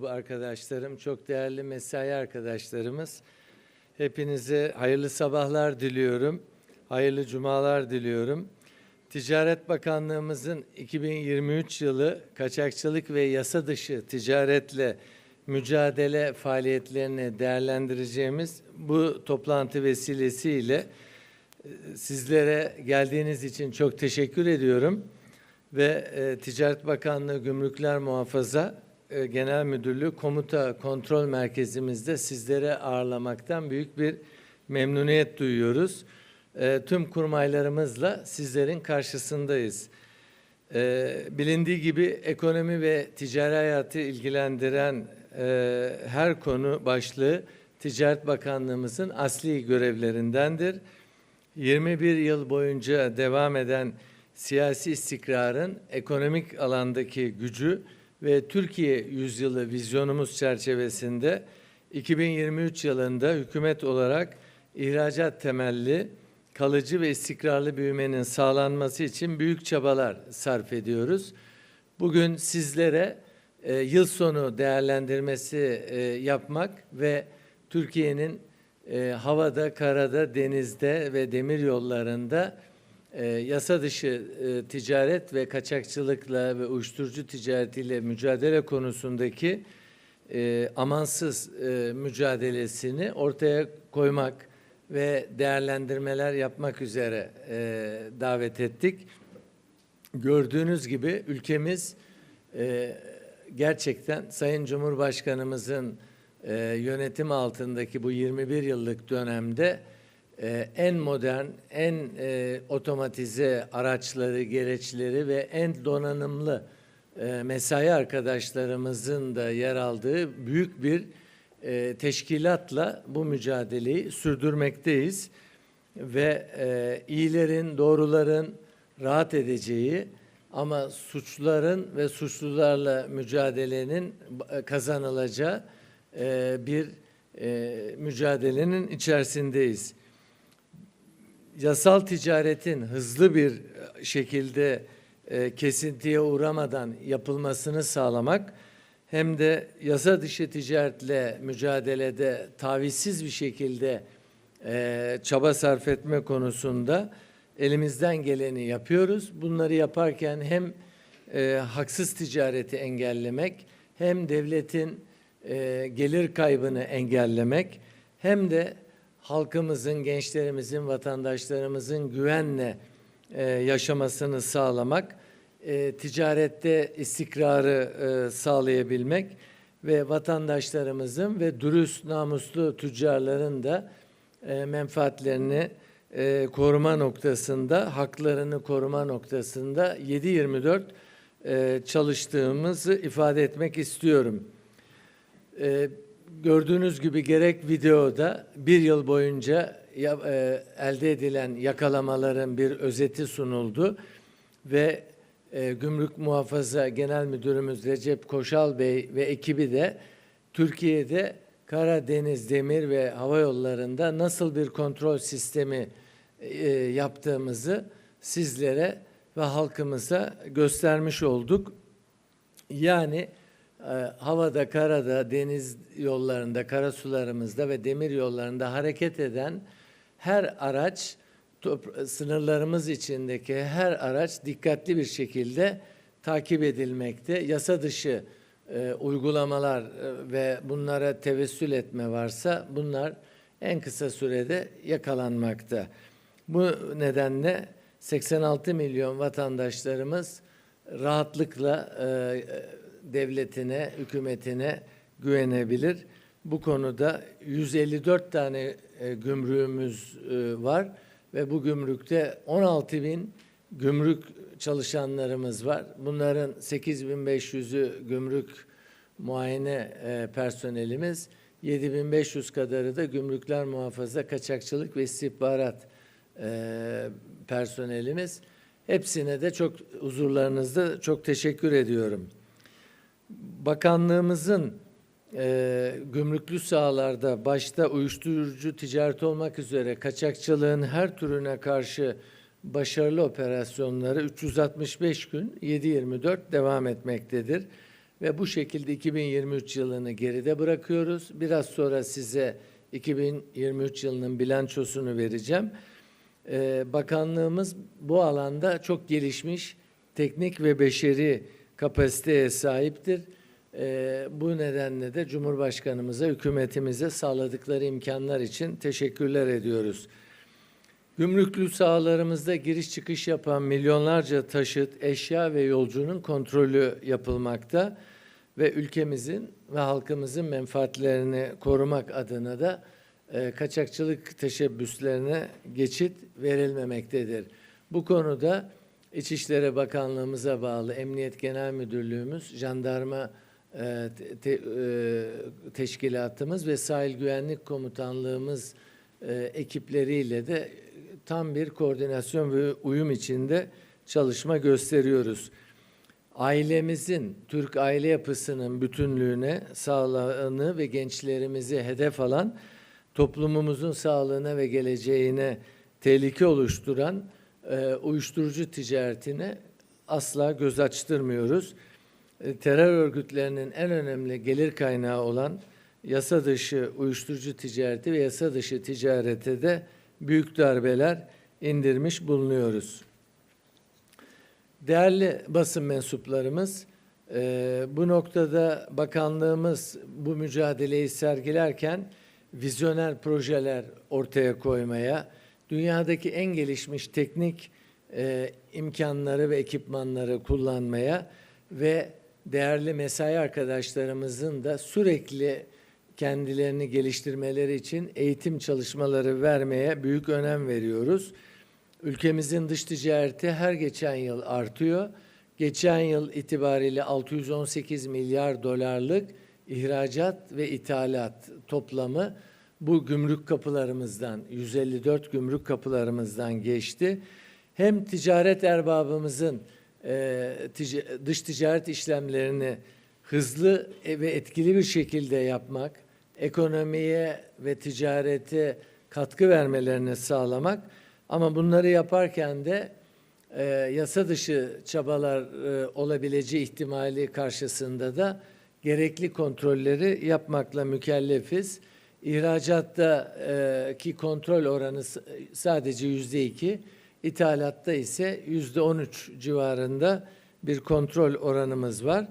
Bu arkadaşlarım, çok değerli mesai arkadaşlarımız. Hepinize hayırlı sabahlar diliyorum. Hayırlı cumalar diliyorum. Ticaret Bakanlığımızın 2023 yılı kaçakçılık ve yasa dışı ticaretle mücadele faaliyetlerini değerlendireceğimiz bu toplantı vesilesiyle e, sizlere geldiğiniz için çok teşekkür ediyorum ve e, Ticaret Bakanlığı Gümrükler Muhafaza Genel Müdürlüğü Komuta Kontrol Merkezimizde sizlere ağırlamaktan büyük bir memnuniyet duyuyoruz. E, tüm kurmaylarımızla sizlerin karşısındayız. E, bilindiği gibi ekonomi ve ticari hayatı ilgilendiren e, her konu başlığı Ticaret Bakanlığımızın asli görevlerindendir. 21 yıl boyunca devam eden siyasi istikrarın ekonomik alandaki gücü ve Türkiye yüzyılı vizyonumuz çerçevesinde 2023 yılında hükümet olarak ihracat temelli kalıcı ve istikrarlı büyümenin sağlanması için büyük çabalar sarf ediyoruz. Bugün sizlere e, yıl sonu değerlendirmesi e, yapmak ve Türkiye'nin e, havada, karada, denizde ve demir yollarında e, yasa dışı e, ticaret ve kaçakçılıkla ve uyuşturucu ticaretiyle mücadele konusundaki e, amansız e, mücadelesini ortaya koymak ve değerlendirmeler yapmak üzere e, davet ettik. Gördüğünüz gibi ülkemiz e, gerçekten Sayın Cumhurbaşkanımızın e, yönetim altındaki bu 21 yıllık dönemde e, en modern, en e, otomatize araçları, gereçleri ve en donanımlı e, mesai arkadaşlarımızın da yer aldığı büyük bir e, teşkilatla bu mücadeleyi sürdürmekteyiz ve e, iyilerin, doğruların rahat edeceği ama suçların ve suçlularla mücadelenin e, kazanılacağı e, bir e, mücadelenin içerisindeyiz. Yasal ticaretin hızlı bir şekilde e, kesintiye uğramadan yapılmasını sağlamak hem de yasa dışı ticaretle mücadelede tavizsiz bir şekilde e, çaba sarf etme konusunda elimizden geleni yapıyoruz. Bunları yaparken hem e, haksız ticareti engellemek hem devletin e, gelir kaybını engellemek hem de halkımızın, gençlerimizin, vatandaşlarımızın güvenle e, yaşamasını sağlamak, e, ticarette istikrarı e, sağlayabilmek ve vatandaşlarımızın ve dürüst, namuslu tüccarların da e, menfaatlerini e, koruma noktasında, haklarını koruma noktasında 7-24 e, çalıştığımızı ifade etmek istiyorum. E, gördüğünüz gibi gerek videoda bir yıl boyunca ya, e, elde edilen yakalamaların bir özeti sunuldu ve e, Gümrük Muhafaza Genel Müdürümüz Recep Koşal Bey ve ekibi de Türkiye'de Karadeniz Demir ve Hava Yolları'nda nasıl bir kontrol sistemi e, yaptığımızı sizlere ve halkımıza göstermiş olduk. Yani havada, karada, deniz yollarında, karasularımızda ve demir yollarında hareket eden her araç sınırlarımız içindeki her araç dikkatli bir şekilde takip edilmekte. Yasa dışı e, uygulamalar e, ve bunlara tevessül etme varsa bunlar en kısa sürede yakalanmakta. Bu nedenle 86 milyon vatandaşlarımız rahatlıkla e, devletine, hükümetine güvenebilir. Bu konuda 154 tane e, gümrüğümüz e, var ve bu gümrükte 16 bin gümrük çalışanlarımız var. Bunların 8500'ü gümrük muayene e, personelimiz, 7500 kadarı da gümrükler muhafaza, kaçakçılık ve istihbarat e, personelimiz. Hepsine de çok huzurlarınızda çok teşekkür ediyorum. Bakanlığımızın e, gümrüklü sahalarda başta uyuşturucu ticaret olmak üzere kaçakçılığın her türüne karşı başarılı operasyonları 365 gün 7-24 devam etmektedir. ve bu şekilde 2023 yılını geride bırakıyoruz. Biraz sonra size 2023 yılının bilançosunu vereceğim. Ee, bakanlığımız bu alanda çok gelişmiş teknik ve beşeri kapasiteye sahiptir. Ee, bu nedenle de Cumhurbaşkanımıza, hükümetimize sağladıkları imkanlar için teşekkürler ediyoruz. Gümrüklü sahalarımızda giriş çıkış yapan milyonlarca taşıt, eşya ve yolcunun kontrolü yapılmakta ve ülkemizin ve halkımızın menfaatlerini korumak adına da e, kaçakçılık teşebbüslerine geçit verilmemektedir. Bu konuda İçişleri Bakanlığımıza bağlı Emniyet Genel Müdürlüğümüz, Jandarma e, te- e, Teşkilatımız ve Sahil Güvenlik Komutanlığımız e, ekipleriyle de tam bir koordinasyon ve uyum içinde çalışma gösteriyoruz. Ailemizin, Türk aile yapısının bütünlüğüne, sağlığını ve gençlerimizi hedef alan, toplumumuzun sağlığına ve geleceğine tehlike oluşturan e, uyuşturucu ticaretine asla göz açtırmıyoruz. E, terör örgütlerinin en önemli gelir kaynağı olan yasa dışı uyuşturucu ticareti ve yasa dışı ticarete de büyük darbeler indirmiş bulunuyoruz. Değerli basın mensuplarımız, e, bu noktada bakanlığımız bu mücadeleyi sergilerken vizyoner projeler ortaya koymaya, dünyadaki en gelişmiş teknik e, imkanları ve ekipmanları kullanmaya ve değerli mesai arkadaşlarımızın da sürekli kendilerini geliştirmeleri için eğitim çalışmaları vermeye büyük önem veriyoruz. Ülkemizin dış ticareti her geçen yıl artıyor. Geçen yıl itibariyle 618 milyar dolarlık ihracat ve ithalat toplamı bu gümrük kapılarımızdan 154 gümrük kapılarımızdan geçti. Hem ticaret erbabımızın e, tic- dış ticaret işlemlerini hızlı ve etkili bir şekilde yapmak, ekonomiye ve ticarete katkı vermelerini sağlamak ama bunları yaparken de e, yasa dışı çabalar e, olabileceği ihtimali karşısında da gerekli kontrolleri yapmakla mükellefiz. İhracatta e, ki kontrol oranı sadece yüzde iki, ithalatta ise yüzde on üç civarında bir kontrol oranımız var.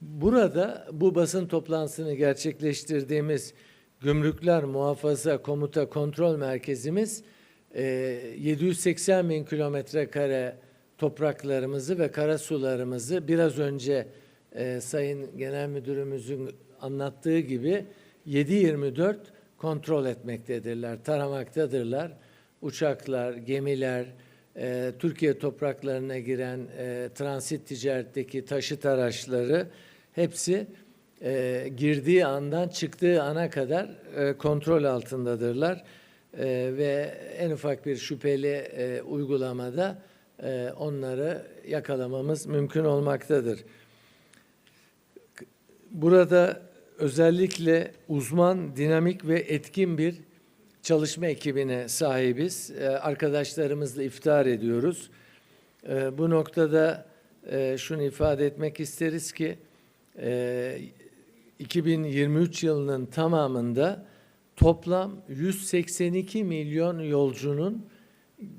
Burada bu basın toplantısını gerçekleştirdiğimiz Gümrükler Muhafaza Komuta Kontrol Merkezimiz e, 780 bin kilometre kare topraklarımızı ve karasularımızı biraz önce Sayın Genel Müdürümüzün anlattığı gibi 7-24 kontrol etmektedirler, taramaktadırlar. Uçaklar, gemiler, e, Türkiye topraklarına giren e, transit ticaretteki taşıt araçları hepsi e, girdiği andan çıktığı ana kadar e, kontrol altındadırlar. E, ve en ufak bir şüpheli e, uygulamada e, onları yakalamamız mümkün olmaktadır. Burada özellikle uzman, dinamik ve etkin bir çalışma ekibine sahibiz. Ee, Arkadaşlarımızla iftihar ediyoruz. Ee, Bu noktada e, şunu ifade etmek isteriz ki e, 2023 yılının tamamında toplam 182 milyon yolcunun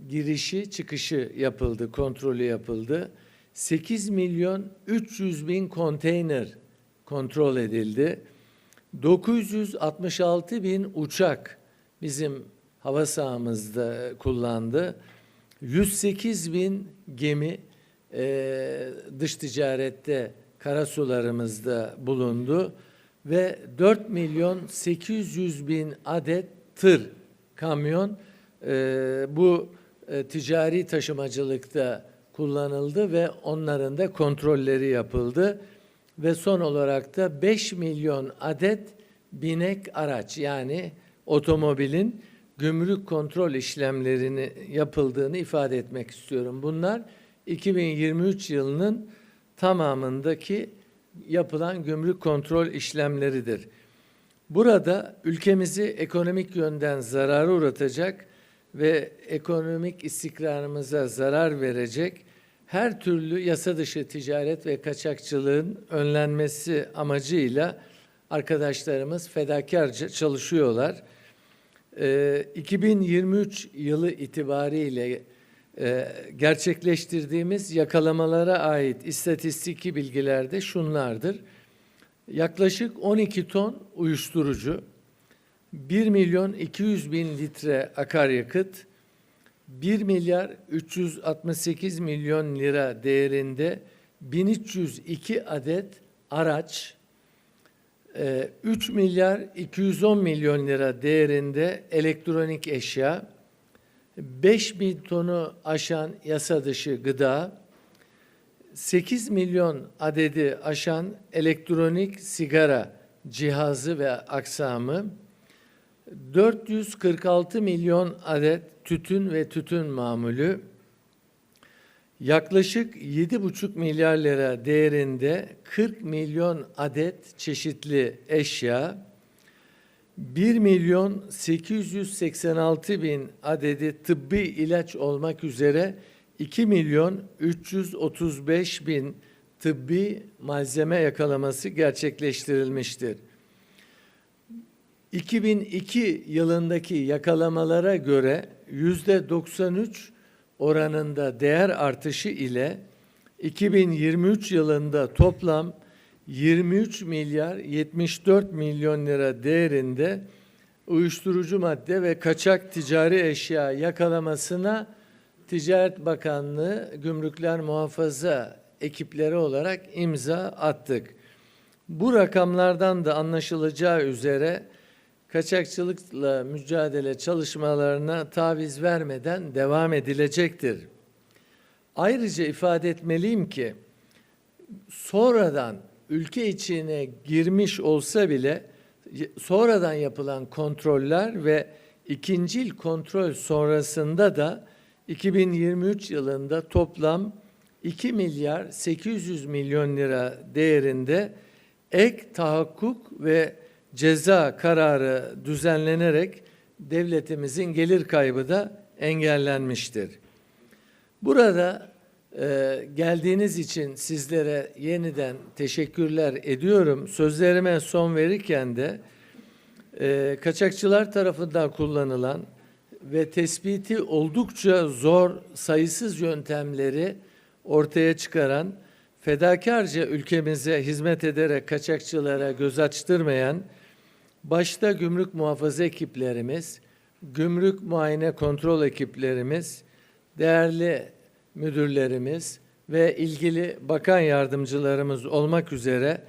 girişi çıkışı yapıldı, kontrolü yapıldı. 8 milyon 300 bin konteyner kontrol edildi. 966 bin uçak bizim hava sahamızda kullandı. 108 bin gemi e, dış ticarette karasularımızda bulundu ve 4 milyon 800 bin adet tır, kamyon e, bu e, ticari taşımacılıkta kullanıldı ve onların da kontrolleri yapıldı ve son olarak da 5 milyon adet binek araç yani otomobilin gümrük kontrol işlemlerini yapıldığını ifade etmek istiyorum. Bunlar 2023 yılının tamamındaki yapılan gümrük kontrol işlemleridir. Burada ülkemizi ekonomik yönden zarara uğratacak ve ekonomik istikrarımıza zarar verecek her türlü yasa dışı ticaret ve kaçakçılığın önlenmesi amacıyla arkadaşlarımız fedakarca çalışıyorlar. Ee, 2023 yılı itibariyle e, gerçekleştirdiğimiz yakalamalara ait istatistiki bilgilerde şunlardır. Yaklaşık 12 ton uyuşturucu, 1 milyon 200 bin litre akaryakıt, 1 milyar 368 milyon lira değerinde 1302 adet araç, e, 3 milyar 210 milyon lira değerinde elektronik eşya, 5 bin tonu aşan yasa dışı gıda, 8 milyon adedi aşan elektronik sigara cihazı ve aksamı, 446 milyon adet tütün ve tütün mamulü, yaklaşık 7,5 milyar lira değerinde 40 milyon adet çeşitli eşya, 1 milyon 886 bin adedi tıbbi ilaç olmak üzere 2 milyon 335 bin tıbbi malzeme yakalaması gerçekleştirilmiştir. 2002 yılındaki yakalamalara göre yüzde 93 oranında değer artışı ile 2023 yılında toplam 23 milyar 74 milyon lira değerinde uyuşturucu madde ve kaçak ticari eşya yakalamasına Ticaret Bakanlığı Gümrükler Muhafaza ekipleri olarak imza attık. Bu rakamlardan da anlaşılacağı üzere kaçakçılıkla mücadele çalışmalarına taviz vermeden devam edilecektir. Ayrıca ifade etmeliyim ki sonradan ülke içine girmiş olsa bile sonradan yapılan kontroller ve ikincil kontrol sonrasında da 2023 yılında toplam 2 milyar 800 milyon lira değerinde ek tahakkuk ve ceza kararı düzenlenerek devletimizin gelir kaybı da engellenmiştir. Burada e, geldiğiniz için sizlere yeniden teşekkürler ediyorum. Sözlerime son verirken de e, kaçakçılar tarafından kullanılan ve tespiti oldukça zor sayısız yöntemleri ortaya çıkaran fedakarca ülkemize hizmet ederek kaçakçılara göz açtırmayan başta gümrük muhafaza ekiplerimiz, gümrük muayene kontrol ekiplerimiz, değerli müdürlerimiz ve ilgili bakan yardımcılarımız olmak üzere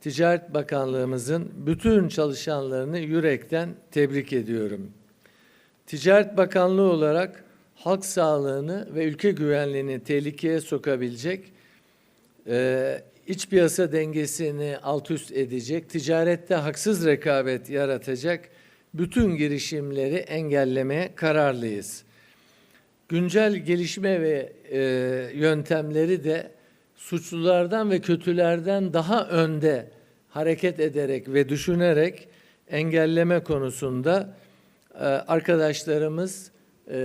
Ticaret Bakanlığımızın bütün çalışanlarını yürekten tebrik ediyorum. Ticaret Bakanlığı olarak halk sağlığını ve ülke güvenliğini tehlikeye sokabilecek, e, iç piyasa dengesini alt üst edecek, ticarette haksız rekabet yaratacak bütün girişimleri engellemeye kararlıyız. Güncel gelişme ve e, yöntemleri de suçlulardan ve kötülerden daha önde hareket ederek ve düşünerek engelleme konusunda e, arkadaşlarımız e,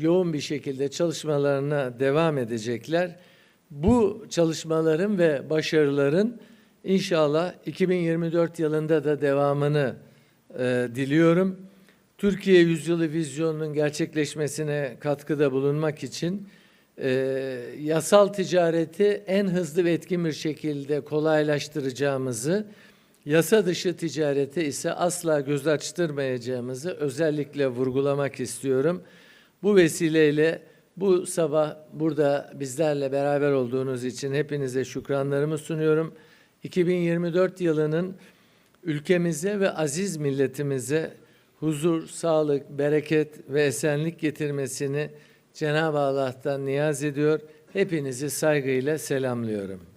yoğun bir şekilde çalışmalarına devam edecekler. Bu çalışmaların ve başarıların inşallah 2024 yılında da devamını e, diliyorum. Türkiye Yüzyılı Vizyonu'nun gerçekleşmesine katkıda bulunmak için e, yasal ticareti en hızlı ve etkin bir şekilde kolaylaştıracağımızı, yasa dışı ticareti ise asla göz açtırmayacağımızı özellikle vurgulamak istiyorum. Bu vesileyle bu sabah burada bizlerle beraber olduğunuz için hepinize şükranlarımı sunuyorum. 2024 yılının ülkemize ve aziz milletimize huzur, sağlık, bereket ve esenlik getirmesini Cenab-ı Allah'tan niyaz ediyor. Hepinizi saygıyla selamlıyorum.